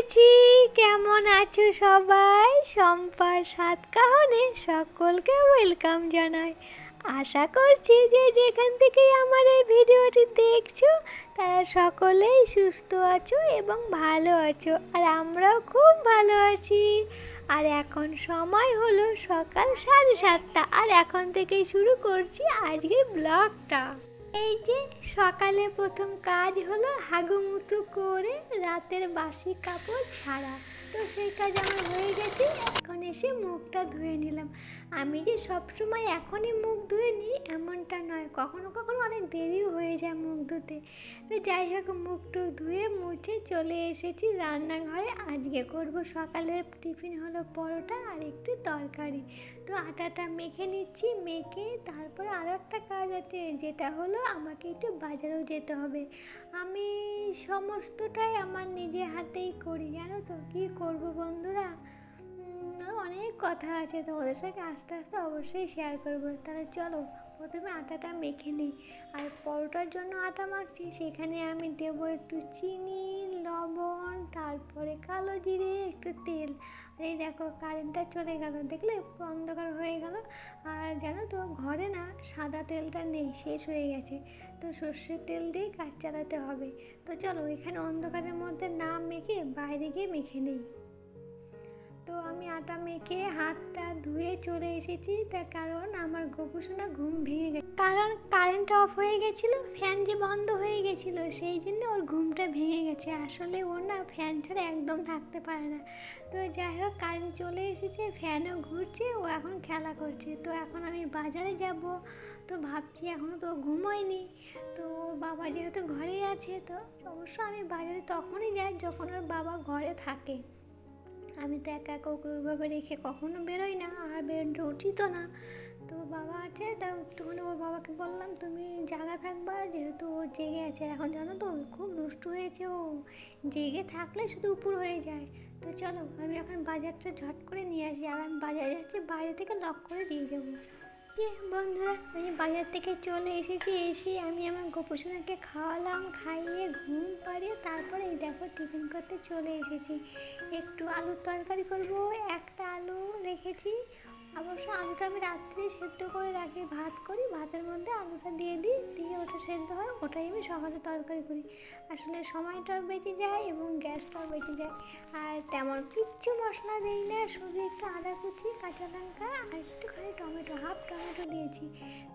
এসেছি কেমন আছো সবাই? সম্পার সাত কাহনে সকলকে ওয়েলকাম জানাই। আশা করছি যে যেখান থেকে আমার এই ভিডিওটি দেখছ, তারা সকলেই সুস্থ আছো এবং ভালো আছো, আর আমরাও খুব ভালো আছি। আর এখন সময় হলো সকাল সাড়ে সাতটা, আর এখন থেকেই শুরু করছি আজকের ব্লগটা। এই যে সকালে প্রথম কাজ হলো হাগুমুতু করে রাতের বাসি কাপড় ছাড়া। তো সেই কাজ আমার হয়ে গেছে, এখন এসে মুখটা ধুয়ে নিলাম। আমি যে সবসময় এখনই মুখ ধুয়ে নিই এমনটা নয়, কখনো কখনো অনেক দেরিও হয়ে যায় মুখ ধুতে। তো যাই হোক মুখ টুক ধুয়ে মুছে চলে এসেছি রান্নাঘরে। আজকে করব সকালের টিফিন হলো পরোটা আর একটু তরকারি। তো আটাটা মেখে নিচ্ছি, মেখে তারপরে আরও একটা কাজ আছে, যেটা হলো আমাকে একটু বাজারেও যেতে হবে। আমি সমস্তটাই আমার নিজে হাতেই করি, জানো তো? কী করব বন্ধুরা? অনেক কথা আছে তোমাদের সঙ্গে আস্তে আস্তে অবশ্যই শেয়ার করব। তাহলে চলো, প্রথমে আটাটা মেখে নিই। আর পরোটার জন্য আটা মাখছি, সেখানে আমি দেবো একটু চিনি, লবণ, তারপরে কালো জিরে, একটু তেল। আর এই দেখো কারেন্টটা চলে গেল। দেখলে অন্ধকার হয়ে গেল। আর জানো তো, ঘরে না সাদা তেলটা নেই, শেষ হয়ে গেছে। তো সর্ষের তেল দিয়েই কাজ চালাতে হবে। তো চলো, এখানে অন্ধকারের মধ্যে না মেখে বাইরে গিয়ে মেখে নেই। তো আমি আটা মেখে হাতটা ধুয়ে চলে এসেছি। তার কারণ আমার গোপুসোনা ঘুম ভেঙে গেছে। কারণ কারেন্ট অফ হয়ে গেছিল ফ্যান যে বন্ধ হয়ে গেছিল, সেই জন্য ওর ঘুমটা ভেঙে গেছে। আসলে ওর না ফ্যান ছাড়া একদম থাকতে পারে না। তো যাই হোক কারেন্ট চলে এসেছে ফ্যানও ঘুরছে, ও এখন খেলা করছে। তো এখন আমি বাজারে যাব, তো ভাবছি এখনও তো ঘুমোয়নি। তো ওর বাবা যেহেতু ঘরেই আছে, তো অবশ্য আমি বাজারে তখনই যাই যখন ওর বাবা ঘরে থাকে। আমি তো একা একা ওকে ওইভাবে রেখে কখনো বেরোই না, আর বেরোতে তো না। তো বাবা আছে, তা একটুখানি ওর বাবাকে বললাম, তুমি জাগা থাকবা, যেহেতু ও জেগে আছে। এখন জানো তো, খুব দুষ্টু হয়েছে ও। জেগে থাকলে শুধু উপর হয়ে যায়। তো চলো, আমি এখন বাজারটা ঝট করে নিয়ে আসি, আর আমি বাজারে যাচ্ছি, বাইরে থেকে লক করে দিয়ে যাব। বন্ধুরা, আমি বাজার থেকে চলে এসেছি। এসে আমি আমার গোপসোনাকে খাওয়ালাম, খাইয়ে ঘুম পাড়িয়ে তারপরে এই দেখো টিফিন করতে চলে এসেছি। একটু আলুর তরকারি করব, একটা আলু রেখেছি। আলুটা আমি রাত্রে সেদ্ধ করে রাখি, ভাত করি, ভাতের মধ্যে আলুটা দিয়ে দিই, দিয়ে ওটা সেদ্ধ হয়, ওটাই আমি সকালে তরকারি করি। আসলে সময়টাও বেঁচে যায় এবং গ্যাসটাও বেঁচে যায়। আর তেমন কিচ্ছু মশলা দিই না, শুধু একটু আদা কুচি, কাঁচা লঙ্কা আর একটুখানি টমেটো, হাফ টমেটো দিয়েছি।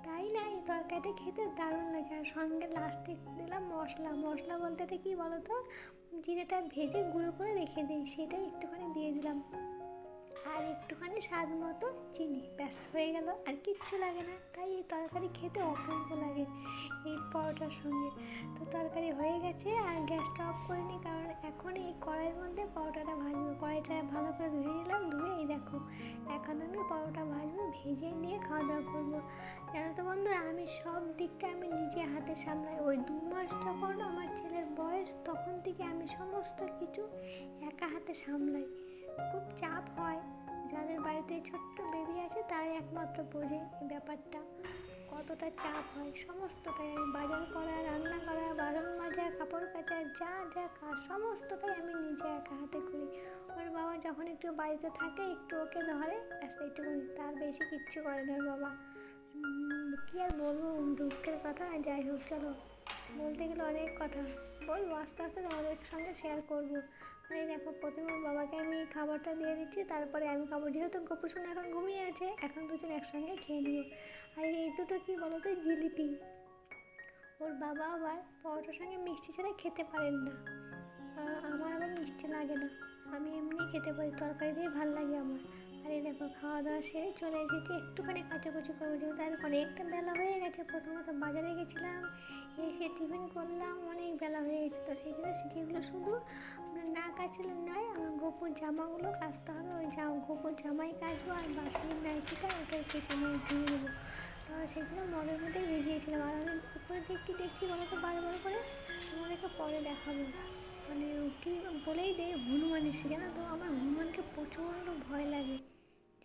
তাই না, এই তরকারিটা খেতে দারুণ লাগে। আর সঙ্গে লাস্টে দিলাম মশলা। মশলা বলতে এটা কী বলো তো জিরেটা ভেজে গুঁড়ো করে রেখে দিই, সেটাই একটুখানি দিয়ে দিলাম। আর একটুখানি স্বাদ মতো চিনি। ব্যাস, হয়ে গেল। আর কিচ্ছু লাগে না। তাই এই তরকারি খেতে অপূর্ব লাগে এই পরোটার সঙ্গে। তো তরকারি হয়ে গেছে আর গ্যাসটা অফ করিনি কারণ এখন এই কড়াইয়ের মধ্যে পরোটাটা ভাজবো। কড়াইটা ভালো করে ধুয়ে নিলাম। ধুয়ে এই দেখো, এখন আমি পরোটা ভাজবো, ভেজে নিয়ে খাওয়া দাওয়া করব। জানো তো বন্ধুরা, আমি সব দিকটা আমি নিজে হাতে সামলাই। ওই দু মাস যখন আমার ছেলের বয়স, তখন থেকে আমি সমস্ত কিছু একা হাতে সামলাই। খুব চাপ হয়। যাদের বাড়িতে ছোট্ট বেবি আছে, তারাই একমাত্র বোঝে এই ব্যাপারটা। কতটা চাপ হয়, সমস্তটাই। আমি বাজার করা, রান্না করা, বাসন মাজা, কাপড় কাচা, যা যা কাজ, সমস্তটাই আমি নিজে একা হাতে করি। ওর বাবা যখন একটু বাড়িতে থাকে, একটু ওকে ধরে, ব্যাস, এইটুকুনি। তার বেশি কিচ্ছু করে না বাবা। কী আর বলব দুঃখের কথা। যাই হোক, চলো। বলতে গেলে অনেক কথা। বলব, আস্তে আস্তে তোমাদের সঙ্গে শেয়ার করব। আর দেখো, প্রথমে বাবাকে আমি খাবারটা দিয়ে দিচ্ছি, তারপরে আমি খাব। যেহেতু গোপুসোন এখন ঘুমিয়ে আছে, এখন দুজন একসঙ্গে খেয়ে নেব। আর এই দুটো কী বলো তো জিলিপি। ওর বাবা আবার পরোটার সঙ্গে মিষ্টি ছাড়া খেতে পারেন না। আমার আবার মিষ্টি লাগে না। আমি এমনি খেতে পারি, তরকারি দিয়ে ভালো লাগে আমার। আর এই দেখো, খাওয়া দাওয়া সেরে চলে এসেছি, একটুখানি কাচাকুচি করব, যেহেতু আর অনেকটা বেলা হয়ে গেছে। প্রথমত বাজারে গেছিলাম, এসে টিফিন করলাম, অনেক বেলা হয়ে গেছে। তো সেই জন্য যেগুলো শুধু না কাচলে নয়, আমার গোপুর জামাগুলো কাচতে হবে। ওই জামা গোপুর জামাই কাচবো আর বাসনের নাইটিটা ওটা পেছনে ধুয়ে দেবো। তো সেই জন্য মনের মধ্যে ভিজিয়েছিলাম আর আমি উপরে দিক কি দেখছি তো বারবার করে তোমাদেরকে পরে দেখাবো। মানে কি বলেই দে হনুমান এসে জানো তো? আমার হনুমানকে প্রচণ্ড ভয় লাগে।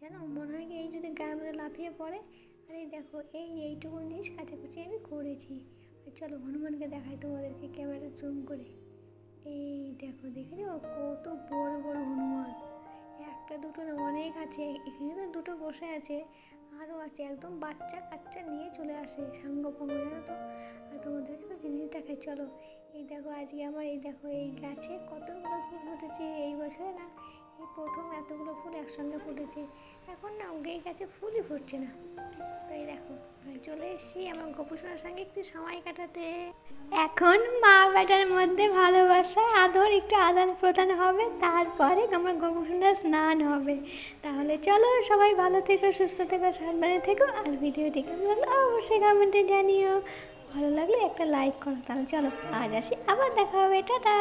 জানো, মনে হয় কি এই যদি গায়ের মধ্যে লাফিয়ে পড়ে, আর এই দেখো, এই এইটুকু জিনিস কাচাকুচি আমি করেছি। চলো, হনুমানকে দেখাই তোমাদেরকে ক্যামেরা জুম করে। এই দেখো, দেখে ও কত বড় বড় হনুমান। একটা, দুটো না অনেক আছে। এখানে তো দুটো বসে আছে। আরও আছে। একদম বাচ্চা কাচ্চা নিয়ে চলে আসে সাঙ্গ ফঙ্গ জানো তো? আর তোমাদেরকে তো জিনিস দেখাই। চলো, এই দেখো, আজকে আমার এই দেখো, এই গাছে কতগুলো ফুল ফুটেছে। এই বছরে না, এই প্রথম এতগুলো ফুল একসঙ্গে ফুটেছে। এখন না, এই গাছে ফুলই ফুটছে না। তো এই দেখো এসেছি আমার গোপুসোনার সঙ্গে একটু সময় কাটাতে। এখন মা বেটার মধ্যে ভালোবাসা, আদর, একটু আদান প্রদান হবে, তারপরে আমার গোপুসোনার স্নান হবে। তাহলে চলো সবাই ভালো থেকো, সুস্থ থেকো, সাবধানে থেকো। আর ভিডিওটি কেমন অবশ্যই কমেন্টে জানিও। ভালো লাগলে একটা লাইক করো। তাহলে চলো আজ আসি, আবার দেখা হবে, টাটা!